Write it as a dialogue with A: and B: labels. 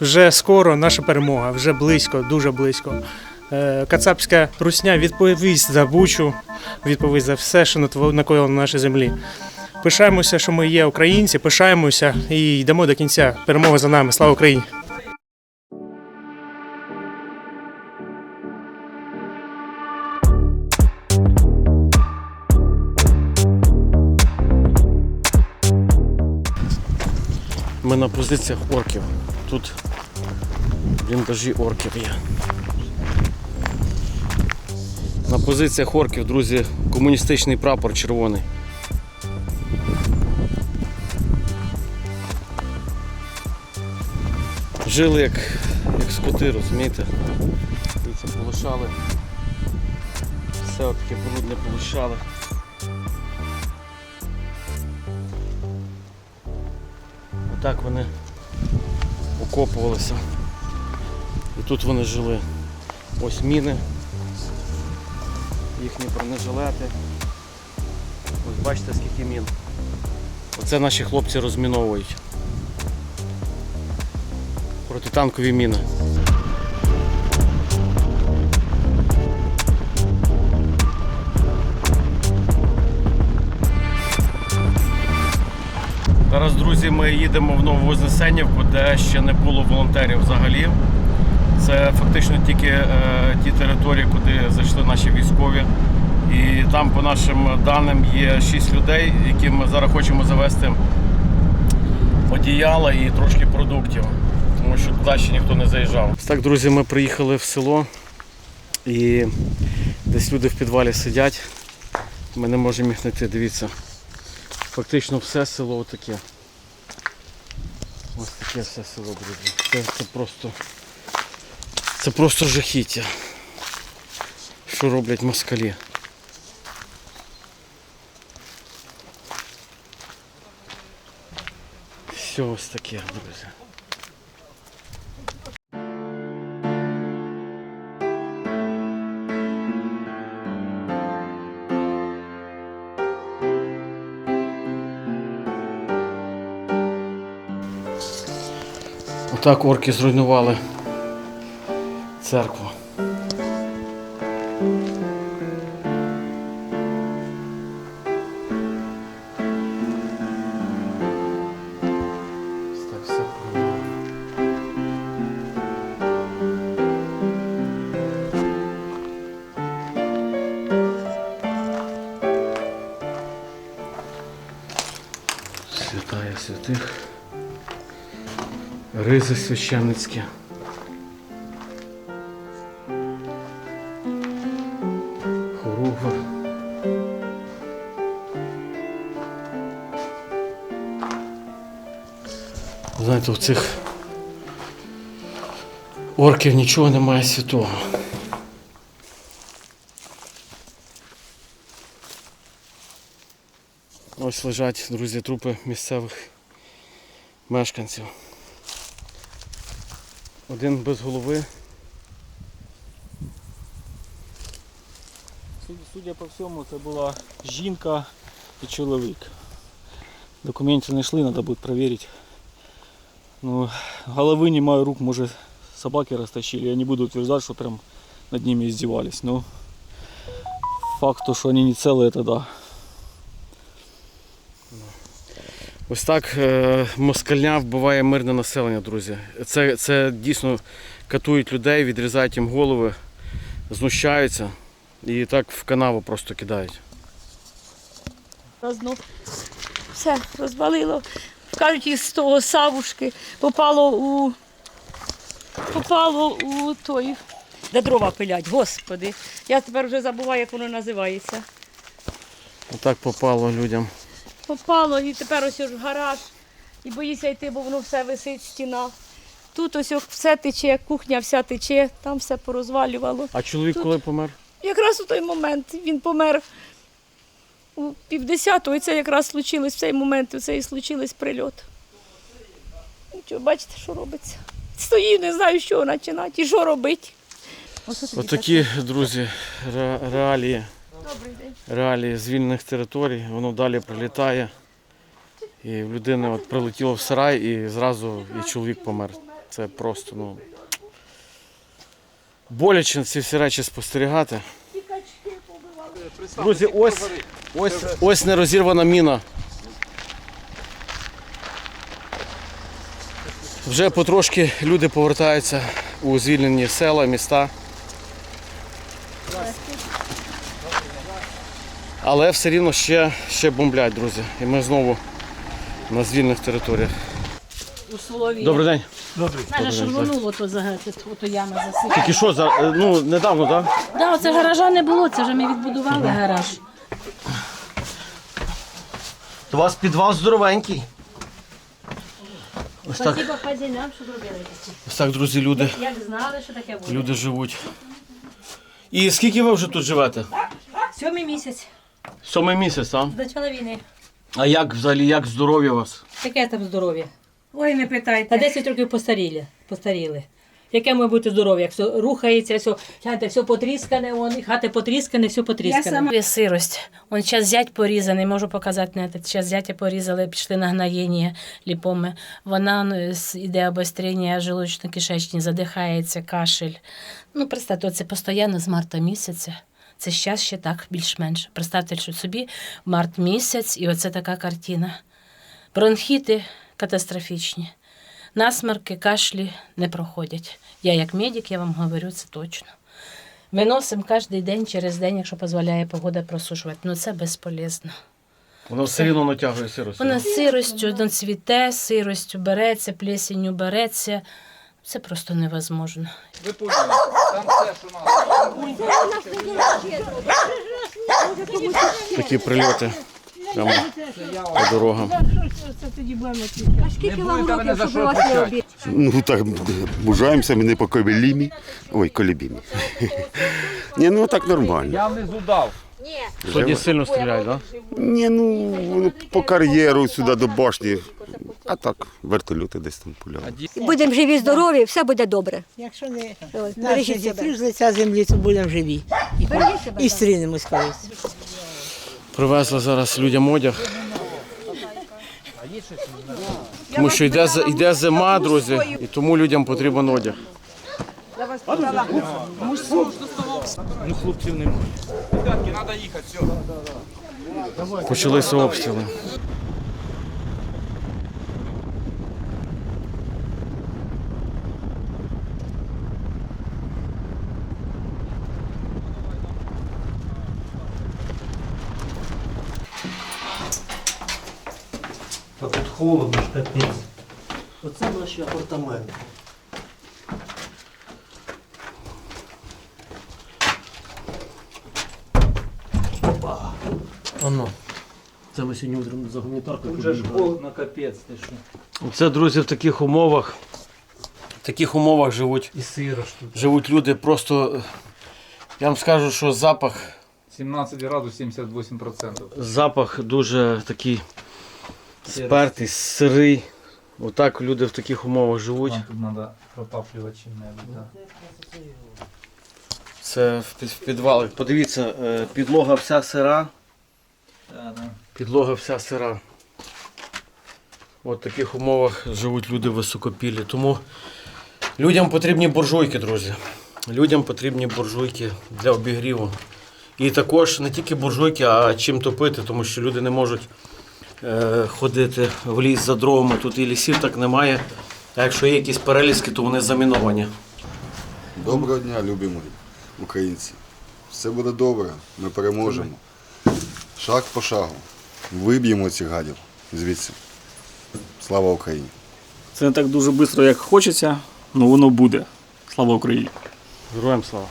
A: Вже скоро наша перемога, вже близько, дуже близько. Е, Кацапська русня відповість за Бучу, відповість за все, що накоїло на нашій землі. Пишаємося, що ми є українці, пишаємося і йдемо до кінця. Перемога за нами. Слава Україні!
B: Ми на позиціях орків. Тут бліндажі орків є. На позиціях орків, друзі, комуністичний прапор червоний. Жили як, як скоти, розумієте? Дивіться, полишали. Все таке брудне полишали. Отак вони окопувалися. І тут вони жили. Ось міни, їхні бронежилети. Ось бачите скільки мін. Оце наші хлопці розміновують. Протитанкові міни. Зараз, друзі, ми їдемо в Нову Вознесенівку, де ще не було волонтерів взагалі. Це фактично тільки е, ті території, куди зайшли наші військові. І там, по нашим даним, є 6 людей, яким ми зараз хочемо завести одіяла і трошки продуктів, тому що туди ще ніхто не заїжджав. Так, друзі, ми приїхали в село і десь люди в підвалі сидять. Ми не можемо їх знайти, дивіться. Фактично все село таке. Ось таке все село, друзі. Це, це просто. Це просто жахіття. Що роблять москалі. Все ось таке, друзі. Отак орки зруйнували церкву. Так. Святая святих. Ризи священницькі. Хоругва. Знаєте, у цих орків нічого немає святого. Ось лежать, друзі, трупи місцевих мешканців. Один без голови.
C: Судя, по всьому, це була жінка і чоловік. Документів знайшли, треба буде перевірити. Ну, голови немає рук, може собаки растащили. Я не буду утверждать, что прям над ними издевались. Но факт, то, что они не целые, это да.
B: Ось так е, москальня вбиває мирне населення, друзі. Це, це дійсно катують людей, відрізають їм голови, знущаються і так в канаву просто кидають.
D: Розно все розвалило. Кажуть, із того савушки попало у попало у той, де дрова пилять, господи. Я тепер вже забуваю, як воно називається.
B: Отак попало людям.
D: Попало і тепер ось ж гараж. І боїся йти, бо воно все висить, стіна. Тут ось все тече, кухня вся тече, там все порозвалювало.
B: А чоловік
D: Тут-
B: коли помер?
D: Якраз у той момент він помер у півдесятого, і це якраз случилось в цей момент, у цей случилось прильот. Нічого, бачите, що робиться. Стою, не знаю, з чого починати і що робити.
B: Отакі, друзі, ре- реалії,
D: Добрий день.
B: реалії звільнених територій, воно далі прилітає. І в людини от прилетіло в сарай і зразу і чоловік помер. Це просто, ну. Боляче ці всі речі спостерігати. Друзі, ось, ось, ось нерозірвана міна. Вже потрошки люди повертаються у звільнені села, міста. Але все рівно ще, ще бомблять, друзі. І ми знову на звільних територіях.
E: условия.
B: Добрий день.
E: Мене ж рвонуло то за ото яма засипала.
B: Тільки що за е, ну недавно, так? Да?
E: Да, оце гаража не було, це вже ми відбудували гараж.
B: У вас підвал здоровенький. Ось так,
E: Спасибо хазяїнам, що зробили.
B: ось так, друзі, люди,
E: Як знали, що таке буде.
B: люди живуть. І скільки ви вже тут живете?
E: Сьомий місяць
B: Сьомий місяць, так?
E: з почала війни.
B: А як взагалі, як здоров'я у вас?
E: Таке там здоров'я.
F: Ой, не питайте.
E: Та 10 років постаріли. постаріли. Яке має бути здоров'я, як все рухається, все, гляньте, все потріскане, вон, і хати потріскане, все потріскане.
F: Я сама-
E: сирость. Он час зять порізаний, можу показати на це. Час зятя порізали, пішли на гноєння ліпоми. Вона ну, с- іде обострення желудочно-кишечні, задихається, кашель. Ну, представте, це постійно з марта місяця. Це зараз ще так, більш-менш. Представте що собі март місяць, і оце така картина. Бронхіти катастрофічні. Насмерки, кашлі не проходять. Я як медик, я вам говорю це точно. Виносимо кожен день через день, якщо дозволяє погода просушувати. Ну це безполезно.
B: Воно все рівно натягує сирость.
E: Вона з сиростю цвіте, сиростю береться, плесенью береться. Це просто невозможно.
B: Такі прильоти прямо по дорогам.
F: Скільки вам років, щоб у вас не обід?
G: Ну так бужаємося, ми не по колібімі. Ой, колібімі. Ні, ну так нормально.
H: Я внизу дав.
B: Сьогодні сильно стріляють, так?
G: Ні, ну по кар'єру сюди до башні. А так, вертольоти десь там пуляли.
F: Будемо живі, здорові, все буде добре.
I: Якщо не
F: Ось,
I: наші
F: Бережіть себе.
I: діти з лиця землі, то будемо живі.
F: Бережіть себе.
I: І стрінемось колись.
B: Привезли зараз людям одяг. Тому що йде, з- йде зима, друзі, і тому людям потрібен одяг.
C: Ну, хлопців немає.
B: Почалися обстріли.
C: Та тут холодно, ж капець. Оце наші апартаменти. Опа.
B: Оно.
C: Це ми сьогодні утром за гуманітаркою. Тут же ж холодно, капець, ти що.
B: Це, друзі, в таких умовах. В таких умовах живуть,
C: І сиро ж тут.
B: живуть люди. Просто я вам скажу, що запах,
H: 17 градусів 78%.
B: запах дуже такий спертий, сирий. Отак люди в таких умовах живуть.
H: Тут треба протаплювати чим-небудь. Да.
B: Це в під- в підвалах. Подивіться, е, підлога вся сира.
H: Да, да.
B: Підлога вся сира. От в таких умовах живуть люди високопілі. Тому людям потрібні буржуйки, друзі. Людям потрібні буржуйки для обігріву. І також не тільки буржуйки, а чим топити, тому що люди не можуть е, ходити в ліс за дровами. Тут і лісів так немає. А якщо є якісь перелізки, то вони заміновані.
G: Доброго дня, любі мої українці. Все буде добре, ми переможемо. Шаг по шагу. Виб'ємо цих гадів звідси. Слава Україні!
C: Це не так дуже швидко, як хочеться, але воно буде. Слава Україні!
B: Героям слава!